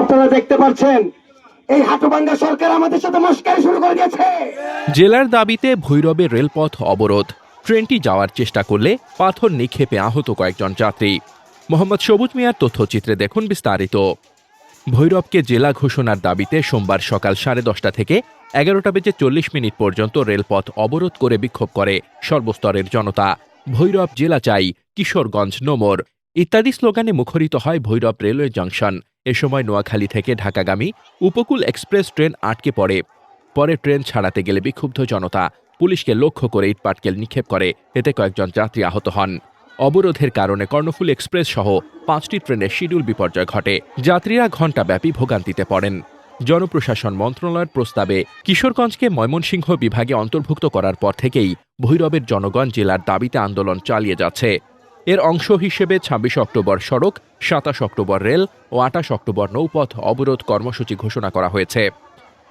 আপনারা দেখতে পাচ্ছেন, এই হাটুবাঙ্গা সরকার আমাদের সাথে মস্কারি শুরু করে দিয়েছে। জেলার দাবিতে ভৈরবে রেলপথ অবরোধ। ট্রেনটি যাওয়ার চেষ্টা করলে পাথর নিক্ষেপে আহত কয়েকজন যাত্রী। মোহাম্মদ সবুজ মিয়ার তথ্যচিত্রে দেখুন বিস্তারিত। ভৈরবকে জেলা ঘোষণার দাবিতে সোমবার সকাল সাড়ে দশটা থেকে এগারোটা বেজে চল্লিশ মিনিট পর্যন্ত রেলপথ অবরোধ করে বিক্ষোভ করে সর্বস্তরের জনতা। ভৈরব জেলা চাই, কিশোরগঞ্জ নোমর ইত্যাদি স্লোগানে মুখরিত হয় ভৈরব রেলওয়ে জংশন। এ সময় নোয়াখালী থেকে ঢাকাগামী উপকূল এক্সপ্রেস ট্রেন আটকে পড়ে। পরে ট্রেন ছাড়াতে গেলে বিক্ষুব্ধ জনতা পুলিশকে লক্ষ্য করে ইটপাটকেল নিক্ষেপ করে। এতে কয়েকজন যাত্রী আহত হন। অবরোধের কারণে কর্ণফুল এক্সপ্রেস সহ পাঁচটি ট্রেনের শিডিউল বিপর্যয় ঘটে। যাত্রীরা ঘণ্টাব্যাপী ভোগান্তিতে পড়েন। জনপ্রশাসন মন্ত্রণালয়ের প্রস্তাবে কিশোরগঞ্জকে ময়মনসিংহ বিভাগে অন্তর্ভুক্ত করার পর থেকেই ভৈরবের জনগণ জেলার দাবিতে আন্দোলন চালিয়ে যাচ্ছে। এর অংশ হিসেবে ছাব্বিশ অক্টোবর সড়ক, সাতাশ অক্টোবর রেল ও আটাশ অক্টোবর নৌপথ অবরোধ কর্মসূচি ঘোষণা করা হয়েছে।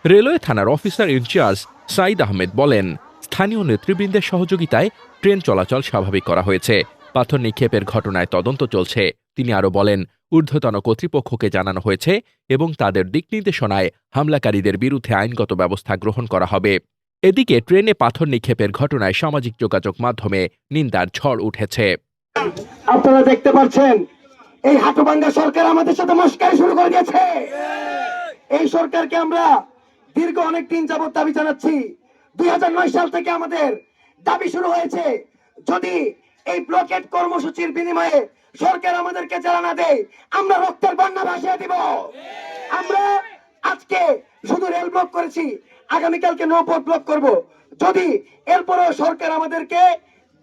রেলওয়ে থানার অফিসার ইনচার্জ সাইদ আহমেদ বলেন, স্থানীয় নেতৃবৃন্দের সহযোগিতায় ট্রেন চলাচল স্বাভাবিক করা হয়েছে। পাথর নিক্ষেপের ঘটনায় তদন্ত চলছে। তিনি আরও বলেন, ঊর্ধ্বতন কর্তৃপক্ষকে জানানো হয়েছে এবং তাদের দিক নির্দেশনায় হামলাকারীদের বিরুদ্ধে আইনগত ব্যবস্থা গ্রহণ করা হবে। এদিকে ট্রেনে পাথর নিক্ষেপের ঘটনায় সামাজিক যোগাযোগ মাধ্যমে নিন্দার ঝড় উঠেছে। আপনারা দেখতে পাচ্ছেন, এই হাটুবাঙ্গা সরকার আমাদের সাথে মস্কারি শুরু করে দিয়েছে। এই সরকারকে আমরা দীর্ঘ অনেক দিন যাবত দাবি জানাচ্ছি। দুই সাল থেকে আমাদের দাবি শুরু হয়েছে, যদি এই ব্লকেট কর্মসূচির বিনিময়ে সরকার আমাদেরকে চালা না দেয়, আমরা রক্তের বন্যা ভাসিয়ে দিব। আমরা আজকে শুধু রেল ব্লক করেছি, আগামীকালকে নৌপথ ব্লক করব। যদি এরপরেও সরকার আমাদেরকে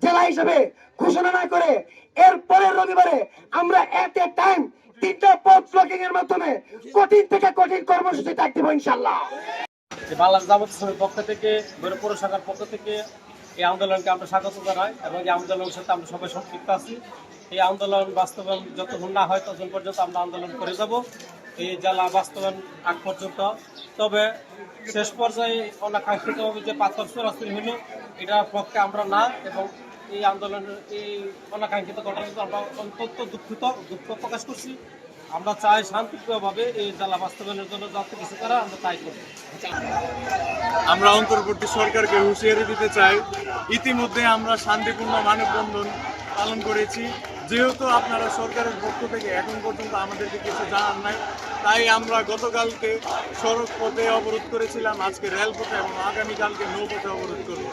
জেলা হিসেবে ঘোষণা না করে এর পরের রবিবারে আমরা এট এ টাইম তিনটা পথ ব্লকিং এর মাধ্যমে কঠিন থেকে কঠিন কর্মসূচি ডাক দিব ইনশাল্লাহ বাংলাদেশ পক্ষ থেকে পক্ষ থেকে এই আন্দোলনকে আমরা স্বাগত জানাই এবং এই আন্দোলনের সাথে আমরা সবাই সম্পৃক্ত আছি। এই আন্দোলন বাস্তবায়ন যতক্ষণ না হয় ততক্ষণ পর্যন্ত আমরা আন্দোলন করে যাব। এই জেলা বাস্তবায়ন আগ পর্যন্ত। তবে শেষ পর্যায়ে অনাকাঙ্ক্ষিতভাবে যে পাথর চোরাচুরি হলো, এটার পক্ষে আমরা না এবং এই আন্দোলনের এই অনাকাঙ্ক্ষিত ঘটনা কিন্তু আমরা অত্যন্ত দুঃখিত, দুঃখ প্রকাশ করছি। আমরা চাই শান্তিপ্রিয়ভাবে এই জেলা বাস্তবায়নের জন্য যত কিছু করা আমরা তাই করব। আমরা অন্তর্বর্তী সরকারকে হুঁশিয়ারি দিতে চাই। ইতিমধ্যে আমরা শান্তিপূর্ণ মানববন্ধন পালন করেছি। যেহেতু আপনারা সরকারের পক্ষ থেকে এখন পর্যন্ত আমাদেরকে কিছু জানান নাই, তাই আমরা গতকালকে সড়ক পথে অবরোধ করেছিলাম। আজকে রেলপথে এবং আগামীকালকে নৌপথে অবরোধ করব।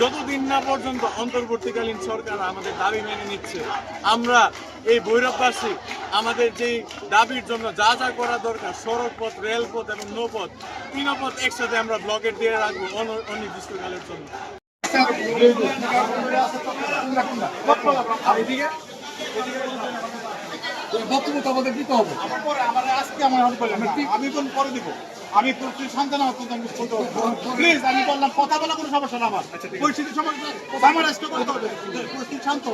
যতদিন না পর্যন্ত অন্তর্বর্তীকালীন সরকার আমাদের দাবি মেনে নিচ্ছে আমরা এই ভৈরববাসী আমাদের যেই দাবির জন্য যা যা করা দরকার সড়ক পথ রেলপথ এবং নৌপথ তিনপথ একসাথে আমরা ব্লকেট দিয়ে রাখব অন- অনির্দিষ্টকালের জন্য। বক্তব্য তো আমাদের দিতে হবে। আমার আজকে আমার আমি প্রচুর সন্তান অত্যন্ত আমি প্লিজ আমি বললাম কথা বলা কোনো সমস্যা না আমার। পরিস্থিতি সমস্যা। আমার আজকে করতে হবে। পরিস্থিতি শান্ত।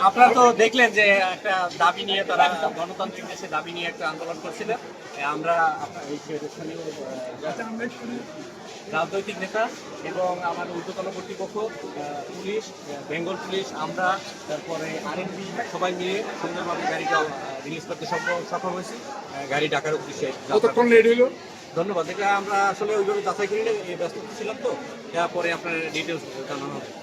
আপনারা তো দেখলেন যে একটা দাবি নিয়ে তারা গণতান্ত্রিক দেশে দাবি নিয়ে একটা আন্দোলন করছিলেন আমরা এই রাজনৈতিক নেতা এবং আমার ঊর্ধ্বতন কর্তৃপক্ষ পুলিশ বেঙ্গল পুলিশ আমরা তারপরে আরএনবি সবাই মিলে সুন্দরভাবে গাড়িটা রিলিজ করতে সফল- সফল হয়েছি। গাড়ি ডাকার উদ্দেশ্যে কতক্ষণ লেট হইল? ধন্যবাদ। এটা আমরা আসলে ওইভাবে যাচাই করি না, এই ব্যস্ত ছিলাম তো। পরে আপনার ডিটেলস জানানো হবে।